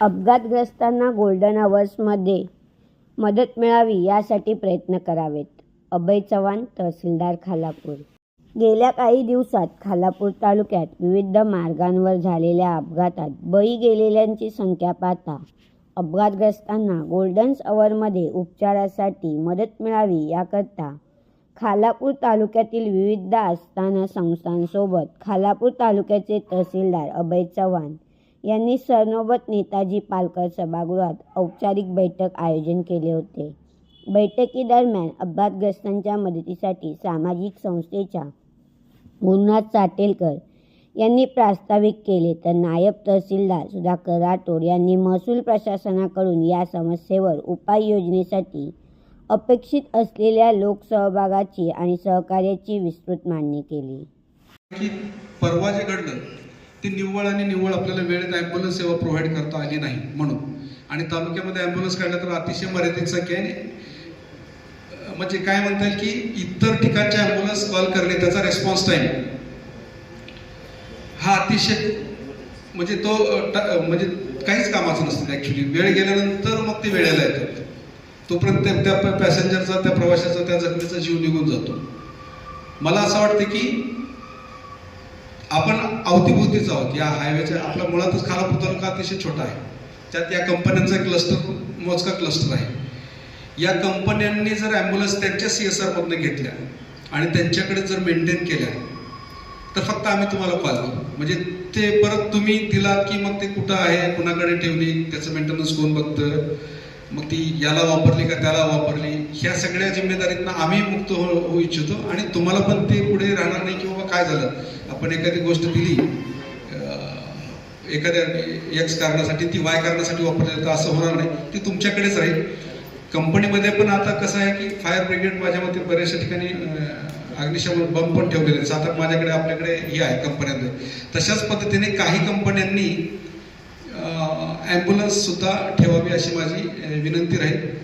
अपघातग्रस्तांना गोल्डन अवर्समध्ये मदत मिळावी यासाठी प्रयत्न करावेत. अभय चव्हाण तहसीलदार खालापूर. गेल्या काही दिवसात खालापूर तालुक्यात विविध मार्गांवर झालेल्या अपघातात बळी गेलेल्यांची संख्या पाहता अपघातग्रस्तांना गोल्डन्स अवरमध्ये उपचारासाठी मदत मिळावी याकरता खालापूर तालुक्यातील विविध आस्थाना संस्थांसोबत खालापूर तालुक्याचे तहसीलदार अभय चव्हाण यांनी सरनोबत नेताजी पालकर सभागृहात औपचारिक बैठक आयोजन केले होते. बैठकीदरम्यान अपघातग्रस्तांच्या मदतीसाठी सामाजिक संस्थेच्या गुरुनाथ साटेलकर यांनी प्रास्ताविक केले तर नायब तहसीलदार सुधाकर राठोड यांनी महसूल प्रशासनाकडून या समस्येवर उपाययोजनेसाठी अपेक्षित असलेल्या लोकसहभागाची आणि सहकार्याची विस्तृत मांडणी केली. परवा जे घडलं ती निव्वळ आणि निव्वळ आपल्याला वेळेत ॲम्ब्युलन्स सेवा प्रोव्हाइड करता आली नाही म्हणून. आणि तालुक्यामध्ये ॲम्ब्युलन्स काढल्या तर अतिशय मर्यादित संख्या आहे. म्हणजे काय म्हणता येईल की इतर ठिकाणच्या ॲम्ब्युलन्स कॉल करणे त्याचा रेस्पॉन्स टाईम हा अतिशय म्हणजे तो म्हणजे काहीच कामाचं नसतं ॲक्च्युली वेळ गेल्यानंतर मग ते वेळेला येतात तोपर्यंत त्या- त्या पॅसेंजरचा त्या प्रवाशाचा त्या जखमीचा जीव निघून जातो. मला असं वाटतं की आपण अवतीभोवतीच आहोत. या हायवेच्या आपला मुळातच खालापूर तालुका अतिशय छोटा आहे. त्यात या कंपन्यांचा क्लस्टर मोजका क्लस्टर आहे. या कंपन्यांनी जर ॲम्ब्युलन्स त्यांच्या सी एस आरमधनं घेतल्या आणि त्यांच्याकडे जर मेंटेन केल्या तर फक्त आम्ही तुम्हाला कॉल करू. म्हणजे ते परत तुम्ही दिलात की मग ते कुठं आहे कुणाकडे ठेवली त्याचं मेंटेनन्स कोण बघतं? मग ती याला वापरली का त्याला वापरली? ह्या सगळ्या जिम्मेदारीतनं आम्ही मुक्त हो-, होऊ इच्छितो आणि तुम्हाला पण ते पुढे राहणार नाही की बाबा काय झालं? आपण एखादी गोष्ट दिली एखाद्या एक्स कारणासाठी ती वाय कारणासाठी वापरली तर असं होणार नाही. ती तुमच्याकडेच राहील. कंपनीमध्ये पण आता कसं आहे की फायर ब्रिगेड माझ्या मते बऱ्याचशा ठिकाणी अग्निशमन बंब पण ठेवलेले आहेत. साधारण माझ्याकडे आपल्याकडे हे आहे कंपन्यांमध्ये. तशाच पद्धतीने काही कंपन्यांनी ॲम्ब्युलन्ससुद्धा ठेवावी अशी माझी विनंती राहील.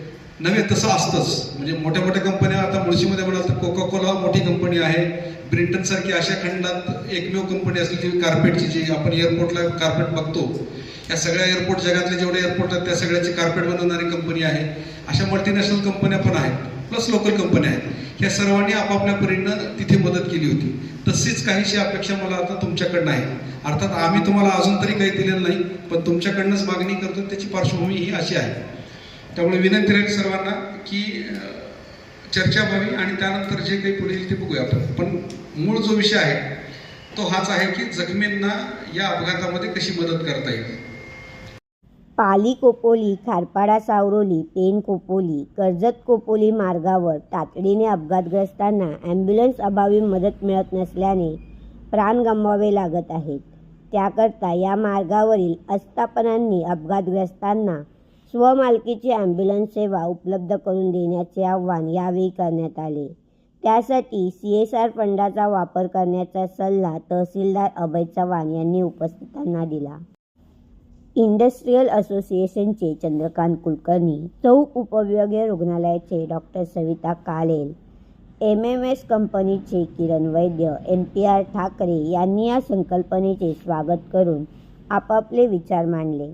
नव्हे तसं असतंच. म्हणजे मोठ्या मोठ्या कंपन्या आता मुळशीमध्ये म्हणाल तर कोका कोला मोठी कंपनी आहे. ब्रिटन सारखी अशा खंडात एकमेव कंपनी असली ती कार्पेटची जी आपण एअरपोर्टला कार्पेट बघतो. या सगळ्या एअरपोर्ट जगातले जेवढे एअरपोर्ट आहेत त्या सगळ्याची कार्पेट बनवणारी कंपनी आहे. अशा मल्टीनॅशनल कंपन्या पण आहेत. प्लस लोकल कंपन्या आहेत. ह्या सर्वांनी आपापल्या परीनं तिथे मदत केली होती. तशीच काहीशी अपेक्षा मला आता तुमच्याकडनं आहे. अर्थात आम्ही तुम्हाला अजून तरी काही दिलेलं नाही पण तुमच्याकडनंच मागणी करतो त्याची पार्श्वभूमी ही अशी आहे. त्यामुळे विनंती राहील सर्वांना की चर्चा व्हावी आणि त्यानंतर जे काही पुढे येईल ते बघूया आपण. पण मूळ जो विषय आहे तो हाच आहे की जखमींना या अपघातामध्ये कशी मदत करता येईल. पाली कोपोली खारपाडा सावरोली पेन कोपोली कर्जत कोपोली मार्गावर तातडीने अपघातग्रस्तांना ॲम्ब्युलन्स अभावी मदत मिळत नसल्याने प्राण गमवावे लागत आहेत. त्याकरता या मार्गावरील आस्थापनांनी अपघातग्रस्तांना स्वमालकीची ॲम्ब्युलन्स सेवा उपलब्ध करून देण्याचे आव्हान यावेळी करण्यात आले. त्यासाठी सी एस आर फंडाचा वापर करण्याचा सल्ला तहसीलदार अभय चव्हाण यांनी उपस्थितांना दिला. इंडस्ट्रीयल असोसिएशनचे चंद्रकांत कुलकर्णी चौक उपविभागीय रुग्णालयाचे doctor Savita Kalel M M S कंपनीचे Kiran Vaidya M P R Thackeray यांनी या संकल्पनेचे स्वागत करून आपापले विचार मांडले.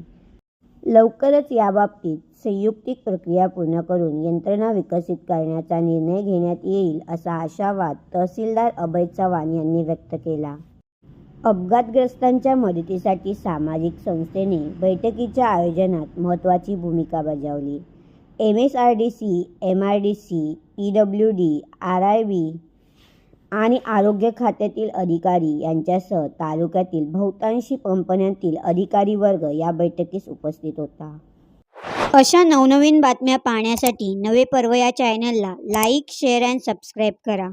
लवकरच याबाबतीत संयुक्तिक प्रक्रिया पूर्ण करून यंत्रणा विकसित करण्याचा निर्णय घेण्यात येईल असा आशावाद तहसीलदार अभय चव्हाण यांनी व्यक्त केला. अपघातग्रस्तांच्या मदतीसाठी सामाजिक संस्थेने बैठकीच्या आयोजनात महत्त्वाची भूमिका बजावली. M S R D C M R D C P W D R I B आणि आरोग्य खात्यातील अधिकारी यांच्यासह तालुक्यातील बहुतांशी कंपन्यांतील अधिकारी वर्ग या बैठकीस उपस्थित होता. अशा नवनवीन बातम्या पाहण्यासाठी नवे पर्व या चॅनलला लाईक शेअर अँड सबस्क्राईब करा.